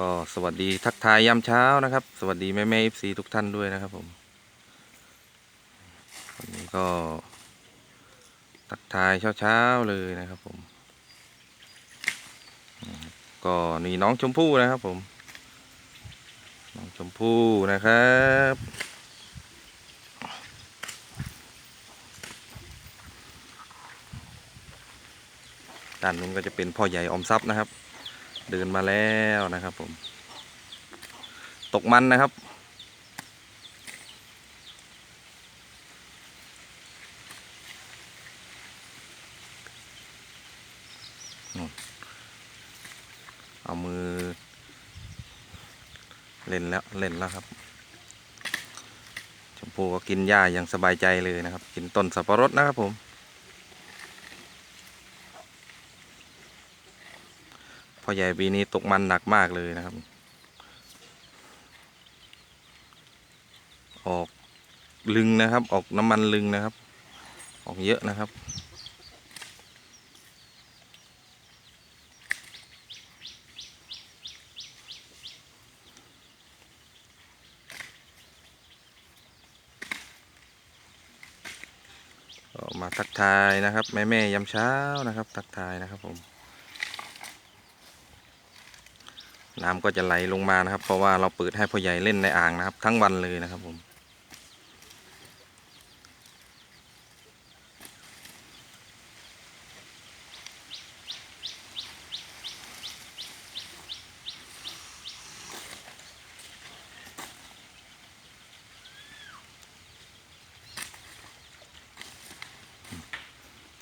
ก็สวัสดีทักทายยามเช้านะครับ สวัสดีแม่แม่เอฟซีทุกท่านด้วยนะครับผมวันนี้ก็ทักทายเช้าๆเลยนะครับผม ก็นี่น้องชมพู่นะครับผม น้องชมพู่นะครับด้านนู้นก็จะเป็นพ่อใหญ่ออมทรัพย์นะครับ เดินมาแล้วนะครับผม ตกมันนะครับ เอามือ เล่นแล้ว เล่นแล้วครับ ชมพูก็กินหญ้าอย่างสบายใจเลยนะครับ กินต้นสับปะรดนะครับผม พ่อใหญ่ปีนี้ตกมันหนักมากเลยนะครับ ออกลึงนะครับ ออกน้ำมันลึงนะครับ ออกเยอะนะครับก็มาทักทายนะครับ แม่แม่ยามเช้านะครับ ทักทายนะครับผม น้ำก็จะไหลลงมานะครับ เพราะว่าเราเปิดให้พ่อใหญ่เล่นในอ่างนะครับ ทั้งวันเลยนะครับผม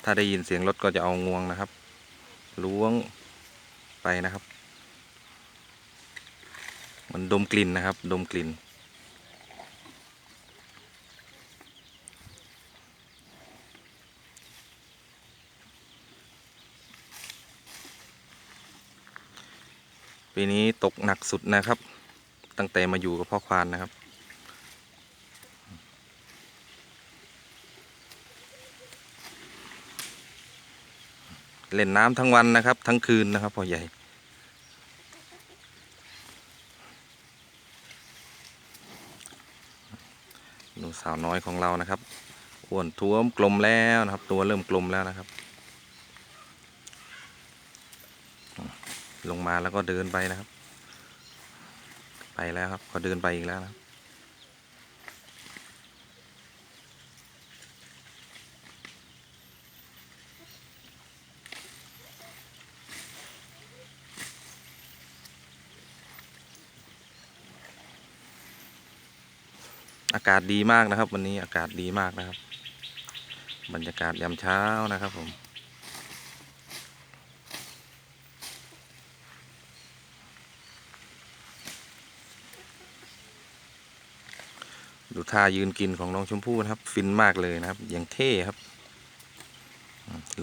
ถ้าได้ยินเสียงรถก็จะเอางวงนะครับล้วงไปนะครับ มันดมกลิ่นนะครับ ดมกลิ่น ปีนี้ตกหนักสุดนะครับ ตั้งแต่มาอยู่กับพ่อควานนะครับเล่นน้ำทั้งวันนะครับ ทั้งคืนนะครับพ่อใหญ่ สาวน้อยของเรานะครับอ้วนท้วมกลมแล้วนะครับ ตัวเริ่มกลมแล้วนะครับ ลงมาแล้วก็เดินไปนะครับ ไปแล้วครับก็เดินไปอีกแล้วนะครับ อากาศดีมากนะครับ วันนี้อากาศดีมากนะครับ บรรยากาศยามเช้านะครับผมดูท่ายืนกินของน้องชมพู่นะครับ ฟินมากเลยนะครับ อย่างเท่ครับ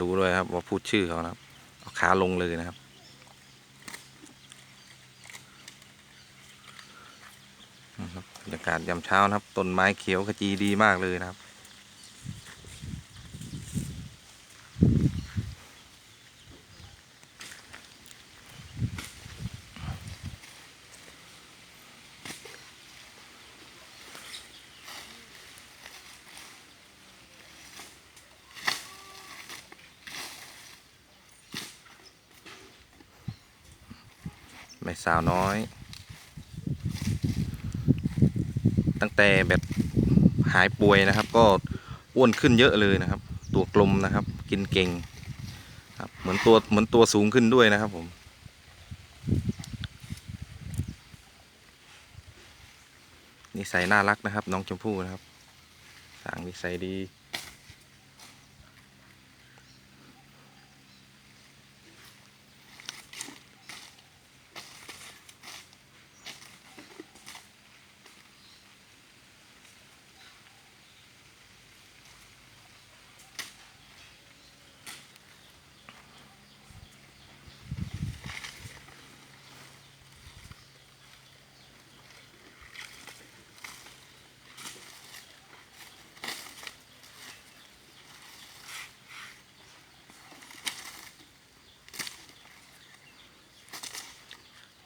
รู้ด้วยครับว่าพูดชื่อเขานะครับเอาขาลงเลยนะครับ นะครับบรรยากาศยามเช้านะครับ ต้นไม้เขียวขจีดีมากเลยนะครับ แม่สาวน้อย ตั้ง แต่แบบหายป่วยนะครับ ก็อ้วนขึ้นเยอะเลยนะครับ ตัวกลมนะครับ กินเก่งครับเหมือนตัวเหมือนตัวสูงขึ้นด้วยนะครับผมนิสัยน่ารักนะครับ น้องชมพู่นะครับสางนิสัยดี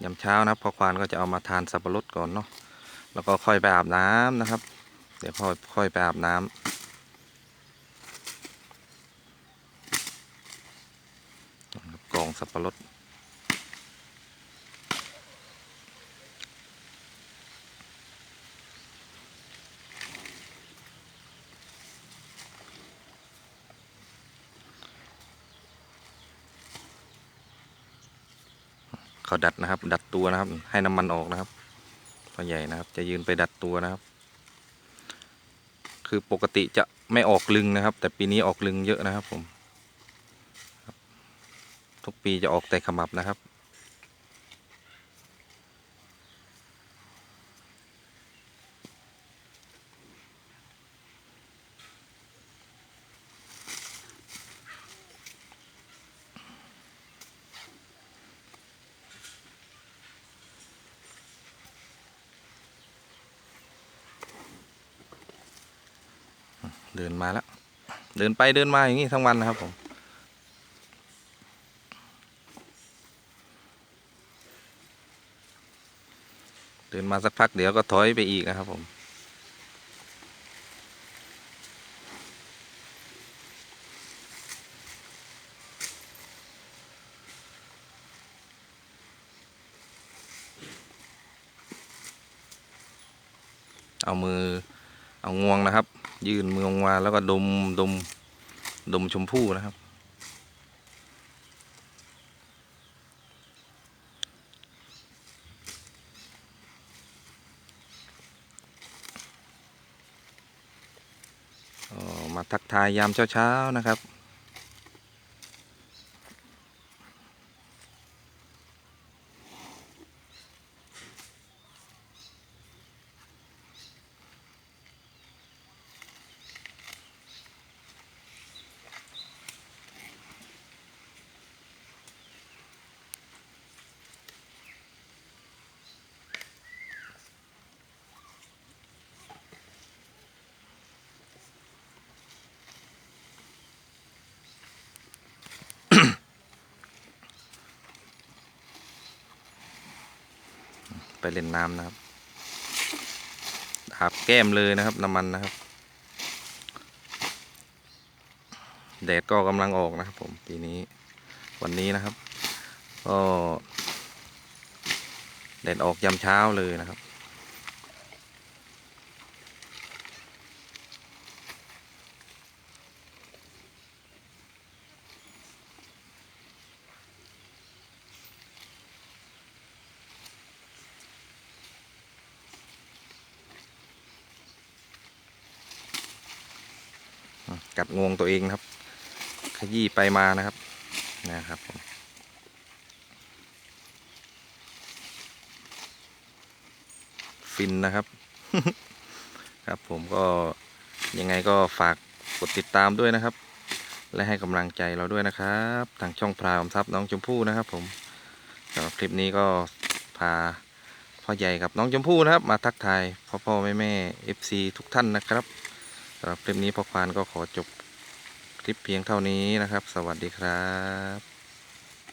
ยามเช้านะครับพ่อควานก็จะเอามาทานสับปะรดก่อนเนาะแล้วก็ค่อยไปอาบน้ำนะครับ เดี๋ยวค่อยค่อยไปอาบน้ำนะครับกองสับปะรด เขาดัดนะครับ ดัดตัวนะครับ ให้น้ำมันออกนะครับพ่อใหญ่นะครับ จะยืนไปดัดตัวนะครับ คือปกติจะไม่ออกลึงนะครับ แต่ปีนี้ออกลึงเยอะนะครับผม ทุกปีจะออกแต่ขมับนะครับ เดินมาแล้ว เดินไปเดินมาอย่างนี้ทั้งวันนะครับผม เดินมาสักพักเดี๋ยวก็ถอยไปอีกนะครับผมเอามือเอางวงนะครับ ยื่นมือออกมาแล้วก็ดมดมดมชมพู่นะครับ มาทักทายยามเช้าๆนะครับ ไปเล่นน้ำนะครับอาบแก้มเลยนะครับน้ำมันนะครับ แดดก็กำลังออกนะครับผมปีนี้วันนี้นะครับ ก็แดดออกยามเช้าเลยนะครับ กัดงวงตัวเองครับ ขยี้ไปมานะครับนะครับผมฟินนะครับ ครับผมก็ยังไงก็ฝากกดติดตามด้วยนะครับ และให้กำลังใจเราด้วยนะครับ ทางช่องพราวทรัพย์น้องชมพู่นะครับ ผมสำหรับคลิปนี้ก็พาพ่อใหญ่กับน้องชมพู่นะครับ มาทักทายพ่อพ่อแม่แม่เอฟซีทุกท่านนะครับำหรับคลิปนี้พ่อควานก็ขอจบคลิปเพียงเท่านี้นะครับ สวัสดีครับ